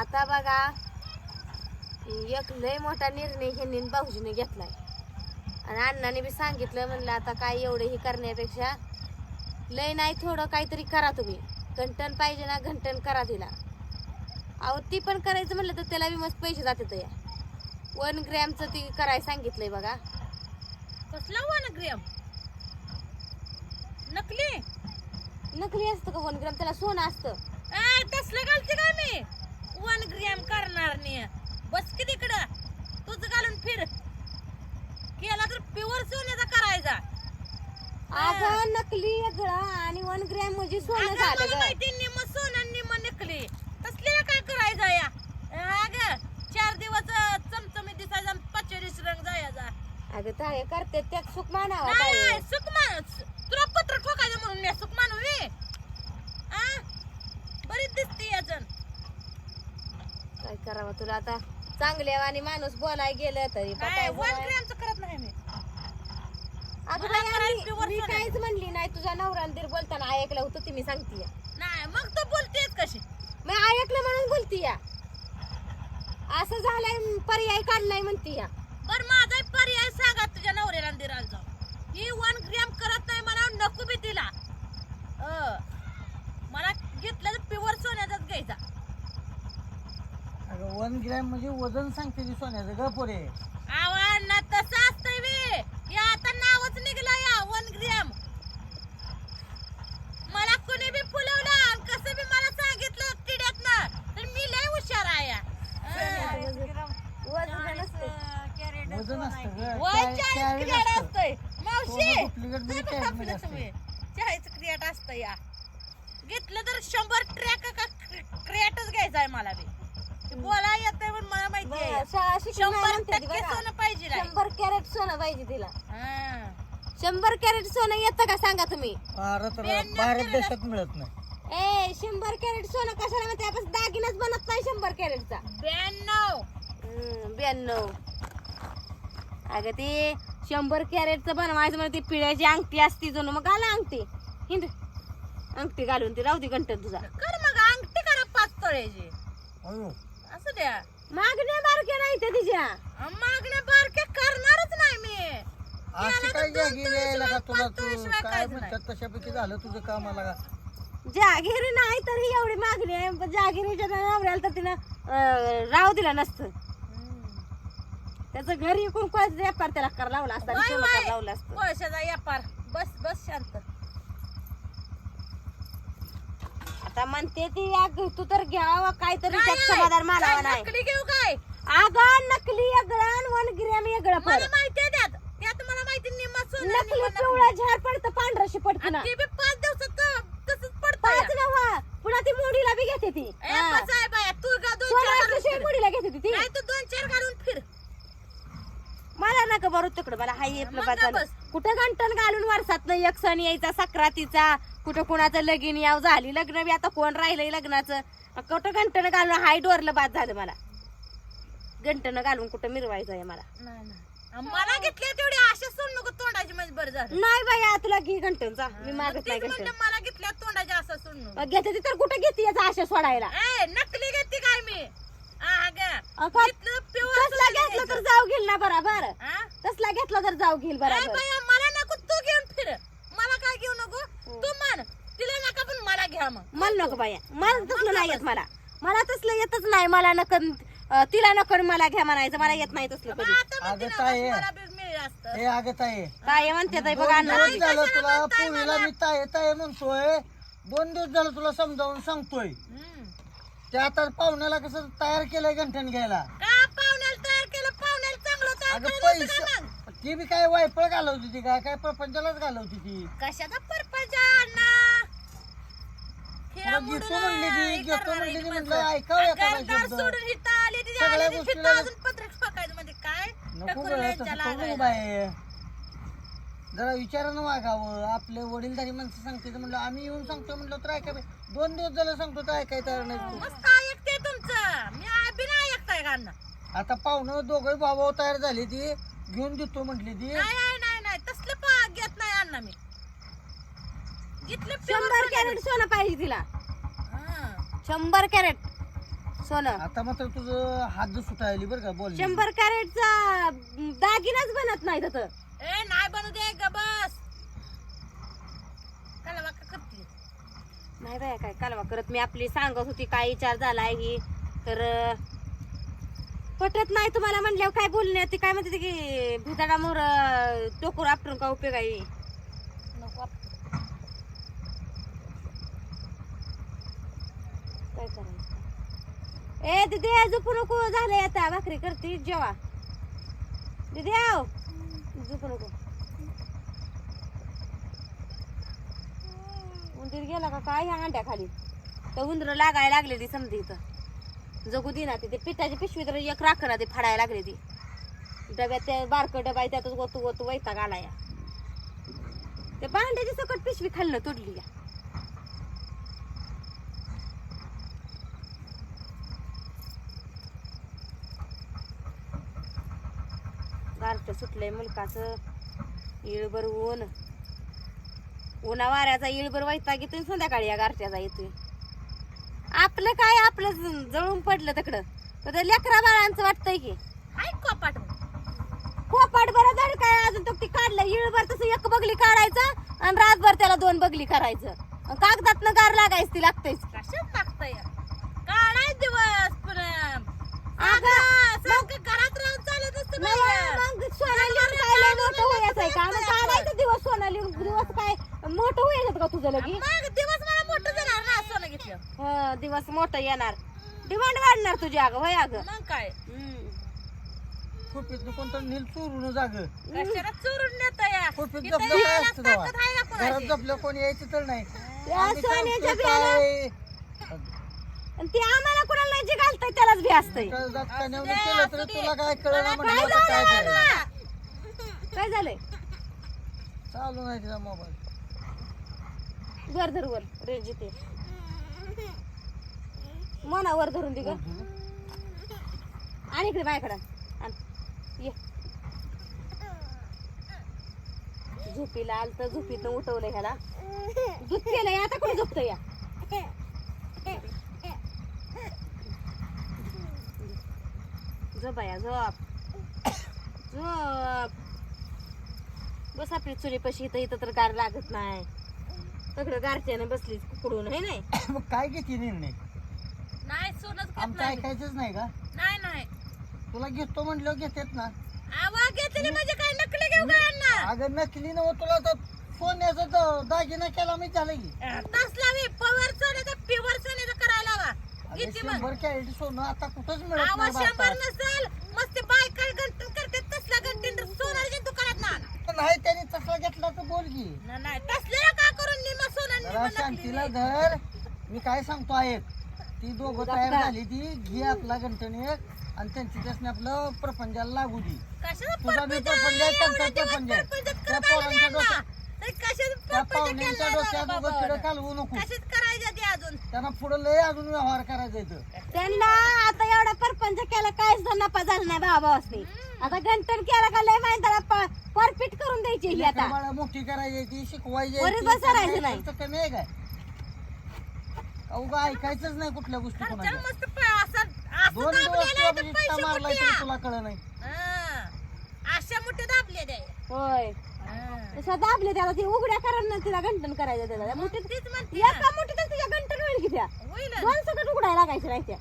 आता बघा एक लय मोठा निर्णय ह्यांनी भाऊजीने घेतलाय. आणि अण्णाने बी सांगितलं म्हणलं आता काय एवढं हे करण्यापेक्षा लय नाही थोडं काहीतरी करा तुम्ही. घंटन पाहिजे ना घंटन करा तिला. अहो ती पण करायचं म्हणलं तर त्याला बी मस्त पैसे जातात या वन ग्रॅमचं ती करायला सांगितलंय बघा. कसला वन ग्रॅम? नकली? नकली असतं का वन ग्रॅम? त्याला सोनं असतं. तसलं घालते का मी? वन ग्रॅम करणार नाही. बस की तिकडं. तुझं घालून फिर. केला तर प्युअर सोन्याचा करायचा. अगं नकली आणि वन ग्रॅम म्हणजे सोनं अगं, झालं मला गं. माहिती निम सोनं निम नकली. तसले काय करायचं या? अग चार दिवस अं, चमचमीत दिसायचा आणि रंग जायचा. अगं ताळे करते त्या सुख मानावा नाही ताळे. नाही, सुख माणूस तुला पत्र ठोकायचं म्हणून मी सुख मानू रे आ? बरीच दिसते अजून. काय करावं तुला? आता चांगल्या आणि माणूस बोलाय गेलं तरी काय करत नाही मी. अगं मला बाई, करायचं आम्ही- pure मी सोनं. काहीच म्हणली नाही तुझ्या नवरांदीर बोलताना ऐकलं होतं ती मी सांगते नाही मग तर बोलतेच कशी? मी ऐकलं म्हणून बोलती या असं झालंय पर्याय काढलाय म्हणती या बर माझा पर्याय सांगा तुझ्या नवऱ्याला आणि दिराला जाऊन. ही वन ग्रॅम करत नाही मला नको बी तिला अं, मला घेतलं तर प्युअर सोन्याचाच घ्यायचा अगं वन ग्रॅम म्हणजे वजन सांगते ती सोन्याचं ग पोरे तसं असतंय बे या आता नावच निघलं या वन ग्रॅम मला कोणी बी फुलवलं आणि कसं बी मला सांगितलं किड्यात ना तर मी लय हुशार आहे या. अं, वजन नसतं. वजन असतं ग वय त्या- चाळीस त्यावेळी क्रियाट असतं. असतंय मावशी सोनं डुप्लिकेट. तुम्ही चाळीस क्रियाट असतं या घेतलं तर शंभर ट्रॅक का क्रियाटच घ्यायचा आहे मला बी ते बोला येत पण मला माहिती आहे बरं, शाळा शिकून नाही शंभर म्हणते टक्के. सोनं पाहिजे. शंभर कॅरेट सोनं पाहिजे तिला. हा. शंभर कॅरेट सोनं येतं का सांगा तुम्ही? भारत. देशात मिळत नाही. ए शंभर कॅरेट सोनं कशाला म्हणते? आपण दागिनाच बनत नाही शंभर कॅरेटचा. ब्याण्णव. हम्म, ब्याण्णव. अगं ते शंभर कॅरेटचं बनवायचं म्हणजे ती पिळ्याची अंगठी असती जणू मग घाला अंगठी. हिंद अंगठी घालून ती राहू दे घंटन तुझा. कर मग अंगठी करा पाच तोळ्याची. असं द्या. मागण्या तिच्या मागण्या बारक्या करणारच नाही मी. अशी काय दोन जागी तोळे यायला का शिवाय तुला पाच तोळे तू? शिवाय काय काहीच म्हणतात तशापैकी झालं तुझं कामाला का? जागिरी नाही तर ही एवढी मागणी आहे पण जागिरीच्या नवऱ्याला तर तिनं अं, राहू दिला नसतं. त्याचं घरी एकूण कोणाचा व्यापार त्याला करायला लावला असता आणि सोनं लावलं असतं. पैशाचा व्यापार. बस बस शांत. आता म्हणते ती अग, तू तर घ्यावा काहीतरी त्यात समाधान मानावा काय नाही. नकली घेऊ काय? अगं नकली वेगळं वन ग्रॅम मला माहिती आहे त्यात. त्यात मला माहिती निम्मा सोनं नकली निम्मा पिवळा झाड पडतं पांढराशी पडतं ते बी पाच दिवसात तसंच पडतं पाच पुन्हा ती मुडीला बी घेते ती. ए, हा. बस आहे बाया, तू गा दोन चार घालून फिर. मुडीला घेते ती ती. नाही तू दोन चार घालून फिर. मला नका बरोबर तिकडं मला हाय मग. बस. कुठं घंटन घालून वर्षात एक सण यायचा सक्रातीचा. कुठं कुणाचं लगीन याव झाली लग्न बी आता कोण राहिलंय लग्नाचं? कुठं घंटन घालून हाय डोरलं बाद झालं मला. घंटन घालून कुठं मिरवायचं आहे मला. नाही नाही. आणि मला घेतले तेवढी आशा सोड नको तोंडाची म्हणजे बरं झालं. नाही बाया तुला घे घंटनचा मी मागत नाही तेच घंटन. म्हणलं मला घेतल्या तोंडाची आशा सोड नको. घेते ती तर कुठं घेते याचा आशा सोडायला? ए नकली घेते काय मी? आ, ग. अगं, घेतलं तसला घेतलं तर. जाऊ घेईल ना बराबर? तसला घेतला तर जाऊ घेईल ए, बराबर. बाया, मला नको तू घेऊन फिर. मला काय घेऊ नको? तू मान तिला नका पण मला घ्या मग. मला नको बाया. मला तसलं नाही येत मला. मला तसलं येतच नाही. मला नकन तिला नकन मला घ्या म्हणायचं. मला येत नाही तसलं कधी. अगं ताई. हे अगं ताई काय म्हणते ताई बघा दोन अण्णा. दिवस झालं तुला पोरीला? मी ताये ताये म्हणतोय. दोन दिवस झालं तुला समजावून सांगतोय. ते आता पाहुण्याला कसं तयार केलंय गंठन घ्यायला? का पाहुण्याला तयार केलं? पाहुण्याला चांगलं तयार अगं पैसे? ती बी काय वायफळ घालवती ती काय? काय प्रपंचालाच घालवती ती. कशाचा पर्पज तुला घेतो म्हणली ती, घेतो म्हणली ती, म्हणलं ऐकावं एखादा शब्द. आली ती गोष्टीला- तिथं अजून पत्रक फेकायचं म्हणजे काय? नको टकूर गं, यांच्या तसं करू नको लागायला. बाय. जरा विचारानं वागावं आपले वडीलधारी माणसं सांगते म्हणलं आम्ही येऊन सांगतो म्हणलं तर ऐका बे. दोन दिवस झालं सांगतो तर ऐकाय तयार नाही तू. मस्त ऐकते तुमचं. मी आ- बिना ऐकताय आता पाहुणं दोघं भाऊ तयार झाली ती. घेऊन देतो म्हटली ती. नाही नाही नाही नाही. तसलं पा घेत नाही अण्णा मी. घेतलं pure शंभर सोनं. कॅरेट सोनं पाहिजे तिला. हा. शंभर कॅरेट. सोनं. आता मात्र तुझं हात जर सुटायली बरं का बोल शंभर कॅरेटचा दागिनाच बनत नाही तर ए नाही बनू दे ग बस. करते? नाही बाया काय कालवा करत? मी आपली सांगत होती काय विचार झालाय ही. तर पटत नाही तुम्हाला म्हणल्यावर काय बोलणे? ती काय म्हणते ती की भिताडा मोर टोकूर आपटून का उपयोग आहे? नको काय करायचं? ए दिदी झोपू नको झालंय आता. भाकरी करते जेवा. दिदी आव झोपू नको उंदीर गेला का काय? ह्या अंड्या खाली. तर उंदर लागायला लागले ती समधी इथं. जगू दे ना ती. ते पिठाची पिशवी तर एक राखना ते फाडायला लागले ती. डब्यात त्या बारकं डबा आहे त्यातच गोतू गोतू वैताग आला या त्या भांड्याची सकट पिशवी खाल्लं तोडली या. गारठं सुटलंय मुलकाचं. इळभर ऊन. उन्हा वाऱ्याचा इळभर वैताग येतोय संध्याकाळी या गारठ्याचा येतोय. आपलं काय आपलं जळून पडलं तिकडं. पण ते लेकरा बाळांचं वाटतंय की. कपाट. खोपाट बरं जड काय? अजून तो ती काढलं. इळभर तसं एक बगली काढायचं आणि रातभर त्याला दोन बगली करायचं. अन कागदातनं गार लागायचं ती लागतंयच. कशात लागतंय काढाय दिवस पण अगं, सारखं घरात राहून चालत असतं नाही, बाई. मग सोनं लिहून काय लय मोठं होयाचं आहे का मग काढायचं दिवस सोनं लिहून दिवस काय मोठं होईल का तुझं लगी? मग दिवस मला मोठं जाणार ना सोनं घेतलं हं, दिवस मोठं येणार. डिमांड वाढणार तुझी अगं होय अगं? मग काय? हम्म. खोपीत कोणतं नील चोरून जाग. कशाला चोरून नेत या खोपीत इथं जपलं काय यायला असतं तेव्हा? ताकद आहे का घरात कोणाची? जपलं कोणी यायचं तर नाही. या आम्ही सोन्याच्या सांगतो बियाला काय, आणि ते आम्हाला कोणाला नाही जे घालतंय त्यालाच भी असतंय. असू केलं असू तर दे. तुला काय कळलं मला म्हणलं काय आता काय झालं? करायचं? काय झालंय? चालू नाही तिचा मोबाईल. वर धर वर रेंज येते. मना वर धरून दे ग. आणि इकडे माझ्याकडं. ये. झोपीला आल तर झोपीतनं उठवलं ह्याला. दूध केलंय आता कुठे झोपत या? झोप बाया झोप. झोप. बस आपली चुलीपाशी इथं इथं तर गार लागत नाही. सगळं गारच्याने बसली कुकडून हे नाही? मग काय घेते निर्णय नाही सोनच घेत आमचं नाही. ऐकायचंच नाही का? नाही नाही. तुला घेतो म्हणलं घेतेत ना. आवा घेतली म्हणजे काय? नकली घेऊ का यांना? अगं नकली नव तुला तर सोन्याचा द- दागिना केला मी झालं की तसला मी पवर सोन्याचा प्युअर सोन्याचा करायला हवा. अगं किती मग. शंभर कॅरेट सोनं आता कुठंच मिळत आवा नाही शंभर भारतात. नसेल मस्त बायका गंटन करते तसला गंटन सोनाच्या दुकानात ना आणा. नाही त्याने तसला घेतला तर बोल की. ना- नाही जरा शांतीला धर. मी काय सांगतो ऐक ती दोघं तयार झाली ती घे आपला गंठन एक आणि त्यांची त्यासने आपलं प्रपंचाला लागू दे. तुझा मी परपंच? आहे, त्यांचा प्रपंच आहे. त्या पोरांच्या डोक्यात- ना. ते कशाला त्या परपंच पाहुण्यांच्या केलाय डोक्यात बाबा? उगाच तिकडे बाबा? घालवू नको. कशात करायचं ते अजून? त्यांना पुढे लय अजून व्यवहार करायचा इथं. त्यांना आता एवढा परपंच केला काहीच तर नफा झाला नाही भावा असते आता गंटन केला का लय माहिती त्याला परफिट करून द्यायची ही आता. मोठी करायची ती शिकवायची वरीच बसायचं नाही. खर्च कमी आहे काय? अवघा ऐकायचंच नाही कुठल्या गोष्टी मस्त असं दोन दिवस दाबलेलं तुला आहे तर पैसे तरी कळ नाही. हा. अशा मोठे दाबले होय. तसं दाबले त्याला ती उघड्या करा तिला गंटन करायचं त्याला. त्या मुठीत तीच म्हणते. एका मुठीतच तुझ्या गंटन होईल की त्या? दोन सकट उघडायला लागायचं त्या